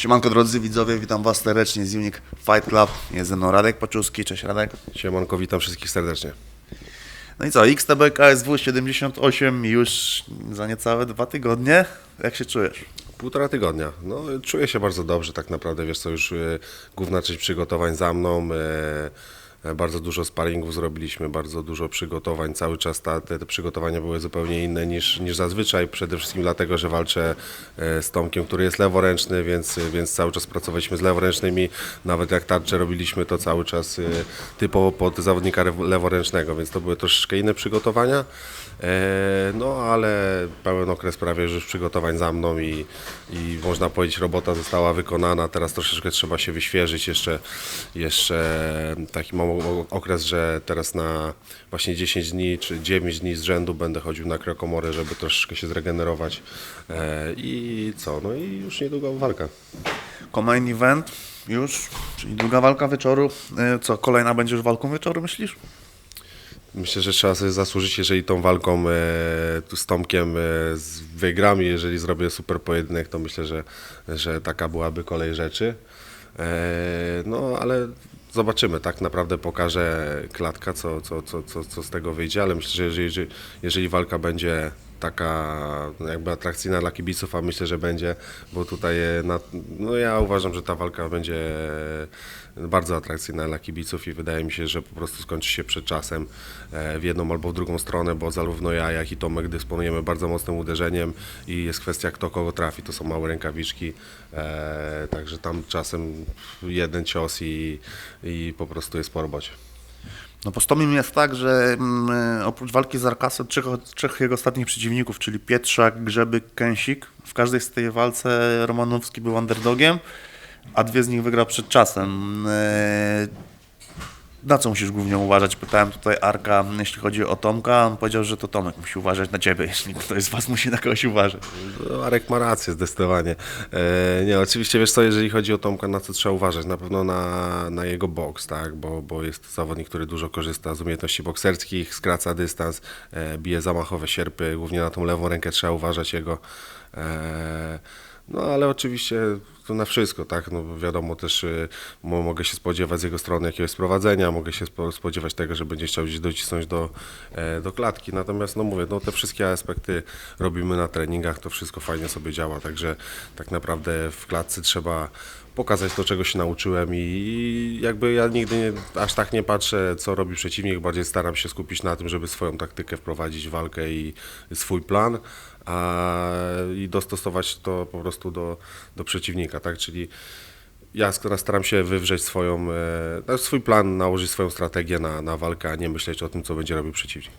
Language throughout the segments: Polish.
Siemanko drodzy widzowie, witam Was serdecznie z Unique Fight Club. Jest ze mną Radek Paczuski, cześć Radek. Siemanko, witam wszystkich serdecznie. No i co, XTB KSW 78 już za niecałe dwa tygodnie. Jak się czujesz? Półtora tygodnia. No, czuję się bardzo dobrze, tak naprawdę. Wiesz co, już e, główna część przygotowań za mną. E, bardzo dużo sparingów zrobiliśmy, bardzo dużo przygotowań. Cały czas ta, te, te przygotowania były zupełnie inne niż, niż zazwyczaj. Przede wszystkim dlatego, że walczę e, z Tomkiem, który jest leworęczny, więc, więc cały czas pracowaliśmy z leworęcznymi. Nawet jak tarcze robiliśmy, to cały czas e, typowo pod zawodnika leworęcznego, więc to były troszeczkę inne przygotowania. E, No, ale pełen okres prawie już przygotowań za mną i, i można powiedzieć, robota została wykonana. Teraz troszeczkę trzeba się wyświeżyć. Jeszcze, jeszcze taki o- okres, że teraz na właśnie 10 dni czy 9 dni z rzędu będę chodził na krokomory, żeby troszeczkę się zregenerować. E, I co? No i już niedługo walka. Main event już, czyli druga walka wieczoru. E, Co, kolejna będzie już walką wieczoru, myślisz? Myślę, że trzeba sobie zasłużyć, jeżeli tą walką e, z Tomkiem e, z, wygram jeżeli zrobię super pojedynek, to myślę, że, że taka byłaby kolej rzeczy. E, no ale zobaczymy, tak naprawdę pokaże klatka, co, co, co, co, co z tego wyjdzie, ale myślę, że jeżeli, jeżeli, walka będzie taka no, jakby atrakcyjna dla kibiców, a myślę, że będzie, bo tutaj e, na, no ja uważam, że ta walka będzie bardzo atrakcyjna dla kibiców i wydaje mi się, że po prostu skończy się przed czasem e, w jedną albo w drugą stronę, bo zarówno ja, jak i Tomek dysponujemy bardzo mocnym uderzeniem i jest kwestia kto kogo trafi, to są małe rękawiczki, e, także tam czasem jeden cios i, i po prostu jest po robocie. No po Stomim jest tak, że mm, e, oprócz walki z Arkasem, trzech, trzech jego ostatnich przeciwników, czyli Pietrzak, Grzebyk, Kęsik, w każdej z tej walce Romanowski był underdogiem, a dwie z nich wygrał przed czasem. Na co musisz głównie uważać? Pytałem tutaj Arka, jeśli chodzi o Tomka, on powiedział, że to Tomek musi uważać na ciebie, jeśli ktoś z was musi na kogoś uważać. No, Arek ma rację zdecydowanie. E, nie, oczywiście wiesz co, jeżeli chodzi o Tomka, na co trzeba uważać? Na pewno na, na jego boks, tak? Bo, bo jest to zawodnik, który dużo korzysta z umiejętności bokserskich, skraca dystans, e, bije zamachowe sierpy, głównie na tą lewą rękę trzeba uważać jego. E, no ale oczywiście na wszystko, tak? No, wiadomo też, y, mo- mogę się spodziewać z jego strony jakiegoś sprowadzenia, mogę się spo- spodziewać tego, że będzie chciał gdzieś docisnąć do, e, do klatki. Natomiast, no mówię, no te wszystkie aspekty robimy na treningach, to wszystko fajnie sobie działa, także tak naprawdę w klatce trzeba pokazać to, czego się nauczyłem i jakby ja nigdy nie, aż tak nie patrzę, co robi przeciwnik, bardziej staram się skupić na tym, żeby swoją taktykę wprowadzić w walkę i swój plan, a, i dostosować to po prostu do, do przeciwnika, tak, czyli ja staram się wywrzeć swoją, e, swój plan, nałożyć swoją strategię na, na walkę, a nie myśleć o tym, co będzie robił przeciwnik.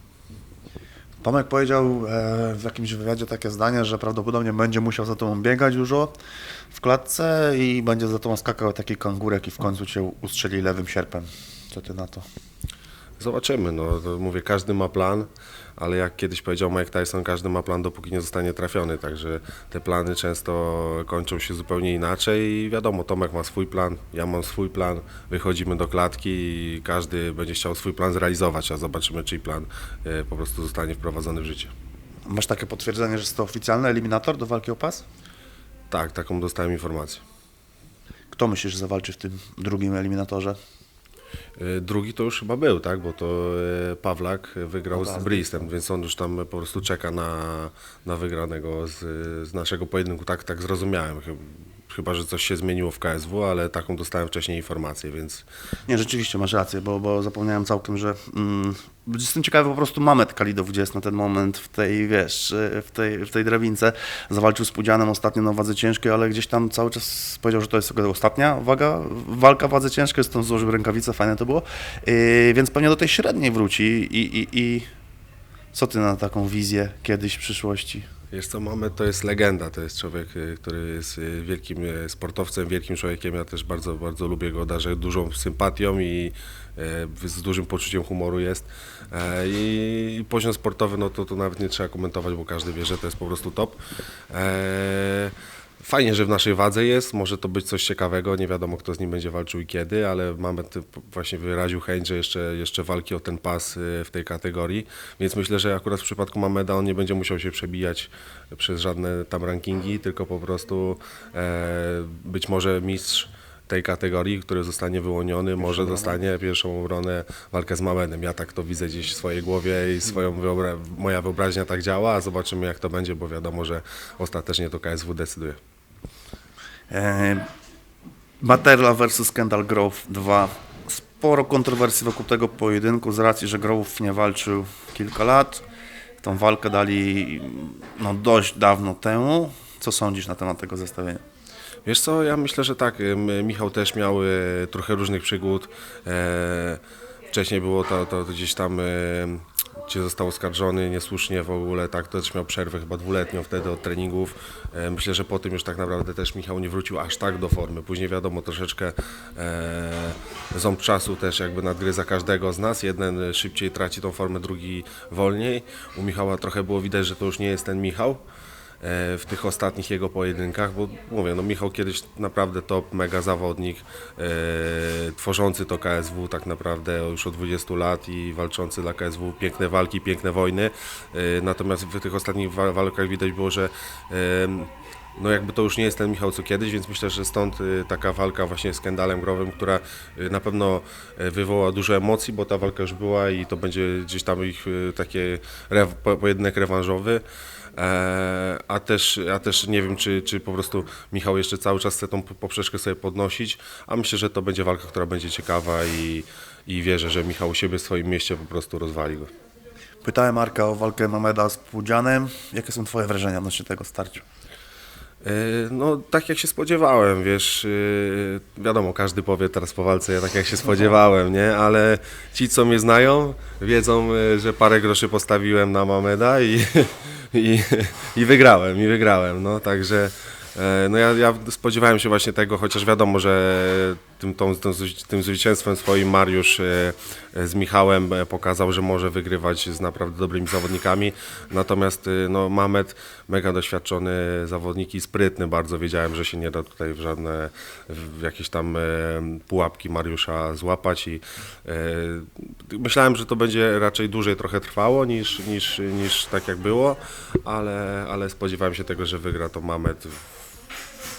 Tomek powiedział e, w jakimś wywiadzie takie zdanie, że prawdopodobnie będzie musiał za tobą biegać dużo w klatce i będzie za tobą skakał taki kangurek i w końcu cię ustrzeli lewym sierpem. Co ty na to? Zobaczymy, no to mówię, każdy ma plan, ale jak kiedyś powiedział Mike Tyson, każdy ma plan, dopóki nie zostanie trafiony, także te plany często kończą się zupełnie inaczej i wiadomo, Tomek ma swój plan, ja mam swój plan, wychodzimy do klatki i każdy będzie chciał swój plan zrealizować, a zobaczymy, czyj plan e, po prostu zostanie wprowadzony w życie. Masz takie potwierdzenie, że jest to oficjalny eliminator do walki o pas? Tak, taką dostałem informację. Kto myślisz, że zawalczy w tym drugim eliminatorze? E, Drugi to już chyba był, tak? Bo to e, Pawlak wygrał No tak, z Bristem, więc on już tam po prostu czeka na, na wygranego z, z naszego pojedynku. Tak, tak zrozumiałem. Chyb- Chyba, że coś się zmieniło w KSW, ale taką dostałem wcześniej informację, więc Nie, rzeczywiście masz rację, bo, bo zapomniałem całkiem, że mm, jestem ciekawy po prostu Mamet Kalidow, gdzie jest na ten moment w tej, wiesz, w tej, w tej drabince. Zawalczył z Pudzianem ostatnio na wadze ciężkiej, ale gdzieś tam cały czas powiedział, że to jest ostatnia waga, walka wadze ciężkiej, stąd złożył rękawice, fajne to było. Yy, więc pewnie do tej średniej wróci i, i, i co ty na taką wizję kiedyś w przyszłości? Wiesz co, mamy, to jest legenda, to jest człowiek, y, który jest y, wielkim y, sportowcem, wielkim człowiekiem, ja też bardzo, bardzo lubię go, darzę dużą sympatią i e, z dużym poczuciem humoru jest E, i poziom sportowy, no to, to nawet nie trzeba komentować, bo każdy wie, że to jest po prostu top. Fajnie, że w naszej wadze jest, może to być coś ciekawego, nie wiadomo kto z nim będzie walczył i kiedy, ale mamy właśnie wyraził chęć, że jeszcze, jeszcze walki o ten pas y, w tej kategorii, więc myślę, że akurat w przypadku Mameda on nie będzie musiał się przebijać przez żadne tam rankingi, tylko po prostu e, być może mistrz tej kategorii, który zostanie wyłoniony, może dostanie pierwszą obronę walkę z Mamedem. Ja tak to widzę gdzieś w swojej głowie i swoją wyobra- moja wyobraźnia tak działa, a zobaczymy jak to będzie, bo wiadomo, że ostatecznie to KSW decyduje. E, Baterla versus Kendall Grove 2. Sporo kontrowersji wokół tego pojedynku z racji, że Grove nie walczył kilka lat. Tą walkę dali no, dość dawno temu. Co sądzisz na temat tego zestawienia? Wiesz co, ja myślę, że tak. Michał też miał e, trochę różnych przygód. E, Wcześniej było to, to gdzieś tam, gdzie został oskarżony niesłusznie w ogóle, tak, też miał przerwę chyba dwuletnią wtedy od treningów. E, Myślę, że po tym już tak naprawdę też Michał nie wrócił aż tak do formy. Później wiadomo, troszeczkę e, ząb czasu też jakby nadgryza każdego z nas. Jeden szybciej traci tą formę, drugi wolniej. U Michała trochę było widać, że to już nie jest ten Michał e, w tych ostatnich jego pojedynkach, bo mówię, no Michał kiedyś naprawdę top, mega zawodnik, e, tworzący to KSW tak naprawdę już od 20 lat i walczący dla KSW piękne walki, piękne wojny, e, natomiast w tych ostatnich wa- walkach widać było, że e, no jakby to już nie jest ten Michał co kiedyś, więc myślę, że stąd y, taka walka właśnie z Kendallem Growem, która y, na pewno wywoła dużo emocji, bo ta walka już była i to będzie gdzieś tam ich y, takie po- pojedynek rewanżowy. E, a, też, a też nie wiem, czy, czy po prostu Michał jeszcze cały czas chce tą poprzeczkę sobie podnosić, a myślę, że to będzie walka, która będzie ciekawa i, i wierzę, że Michał u siebie w swoim mieście po prostu rozwali go. Pytałem Marka o walkę Mameda z Pudzianem. Jakie są Twoje wrażenia odnośnie tego starcia? Yy, No, tak jak się spodziewałem, wiesz, yy, wiadomo, każdy powie teraz po walce, ja tak jak się spodziewałem, nie, ale ci, co mnie znają, wiedzą, że parę groszy postawiłem na Mameda i, i, i wygrałem, i wygrałem, no, także e, no ja, ja spodziewałem się właśnie tego, chociaż wiadomo, że tym, tą, tym, tym zwycięstwem swoim Mariusz e, e, z Michałem e, pokazał, że może wygrywać z naprawdę dobrymi zawodnikami. Natomiast no, Mamet, mega doświadczony zawodnik i sprytny bardzo. Wiedziałem, że się nie da tutaj w żadne w jakieś tam pułapki Mariusza złapać i myślałem, że to będzie raczej dłużej trochę trwało niż, niż, niż tak jak było, ale, ale spodziewałem się tego, że wygra to Mamet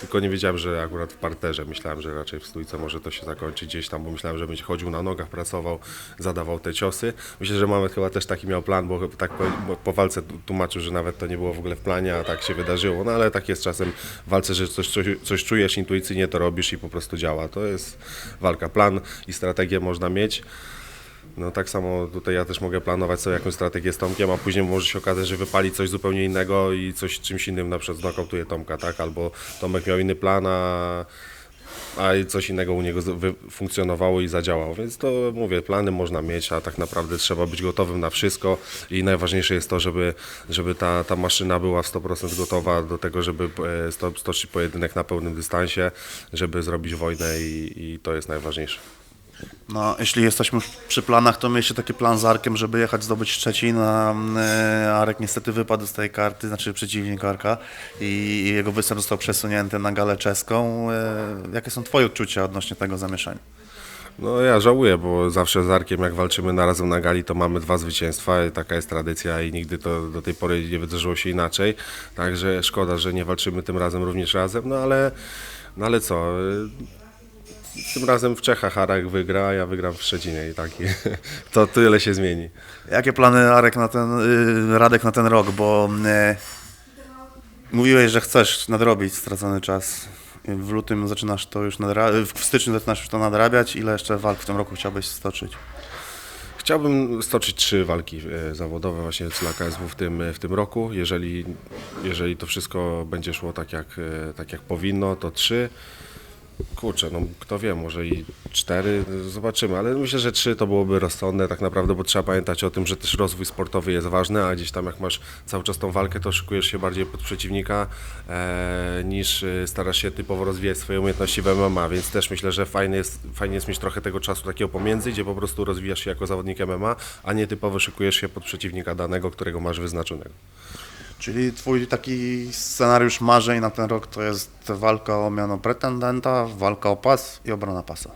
tylko nie wiedziałem, że akurat w parterze. Myślałem, że raczej w stójce może to się zakończy gdzieś tam, bo myślałem, że będzie chodził na nogach, pracował, zadawał te ciosy. Myślę, że Mamet chyba też taki miał plan, bo tak po, po walce tłumaczył, że nawet to nie było w ogóle w planie, a tak się wydarzyło. No ale tak jest czasem w walce, że coś, coś, coś czujesz intuicyjnie, to robisz i po prostu działa. To jest walka. Plan i strategię można mieć. No tak samo tutaj ja też mogę planować sobie jakąś strategię z Tomkiem, a później może się okazać, że wypali coś zupełnie innego i coś czymś innym na przykład znokautuje Tomka, tak? Albo Tomek miał inny plan, a, a coś innego u niego funkcjonowało i zadziałało. Więc to mówię, plany można mieć, a tak naprawdę trzeba być gotowym na wszystko i najważniejsze jest to, żeby, żeby ta, ta maszyna była w 100% gotowa do tego, żeby e, sto- stoczyć pojedynek na pełnym dystansie, żeby zrobić wojnę i, i to jest najważniejsze. No, jeśli jesteśmy przy planach, to mieliście taki plan z Arkiem, żeby jechać zdobyć Szczecin, a e, Arek niestety wypadł z tej karty, znaczy przeciwnik Arka i jego występ został przesunięty na galę czeską. E, jakie są Twoje odczucia odnośnie tego zamieszania? No ja żałuję, bo zawsze z Arkiem jak walczymy na razem na gali, to mamy dwa zwycięstwa i taka jest tradycja i nigdy to do tej pory nie wydarzyło się inaczej. Także szkoda, że nie walczymy tym razem również razem, no ale, no ale co, tym razem w Czechach Arek wygra, a ja wygram w Szczecinie i taki, to tyle się zmieni. Jakie plany Arek na ten, y, Radek na ten rok, bo e, mówiłeś, że chcesz nadrobić stracony czas. W lutym zaczynasz to już nadra- w styczniu zaczynasz już to nadrabiać. Ile jeszcze walk w tym roku chciałbyś stoczyć? Chciałbym stoczyć trzy walki e, zawodowe właśnie dla KSW w tym, w tym roku. Jeżeli, jeżeli to wszystko będzie szło tak jak, tak jak powinno, to trzy. Kurczę, no kto wie, może i cztery, zobaczymy, ale myślę, że trzy to byłoby rozsądne tak naprawdę, bo trzeba pamiętać o tym, że też rozwój sportowy jest ważny, a gdzieś tam jak masz cały czas tą walkę, to szykujesz się bardziej pod przeciwnika e, niż e, starasz się typowo rozwijać swoje umiejętności w MMA, więc też myślę, że fajnie jest, fajnie jest mieć trochę tego czasu takiego pomiędzy, gdzie po prostu rozwijasz się jako zawodnik MMA, a nie typowo szykujesz się pod przeciwnika danego, którego masz wyznaczonego. Czyli twój taki scenariusz marzeń na ten rok to jest walka o miano pretendenta, walka o pas i obrona pasa.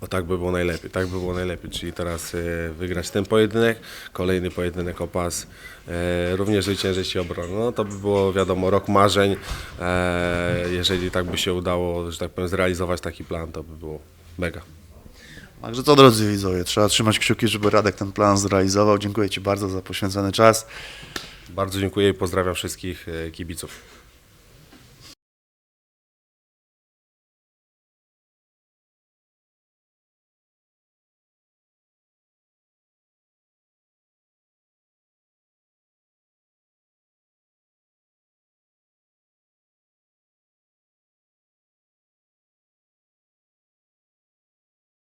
O tak by było najlepiej, tak by było najlepiej, czyli teraz e, wygrać ten pojedynek, kolejny pojedynek o pas, e, również zwyciężyć obronę. No to by było wiadomo rok marzeń. E, jeżeli tak by się udało, że tak powiem, zrealizować taki plan, to by było mega. Także to drodzy widzowie, trzeba trzymać kciuki, żeby Radek ten plan zrealizował. Dziękuję Ci bardzo za poświęcony czas. Bardzo dziękuję i pozdrawiam wszystkich e, kibiców.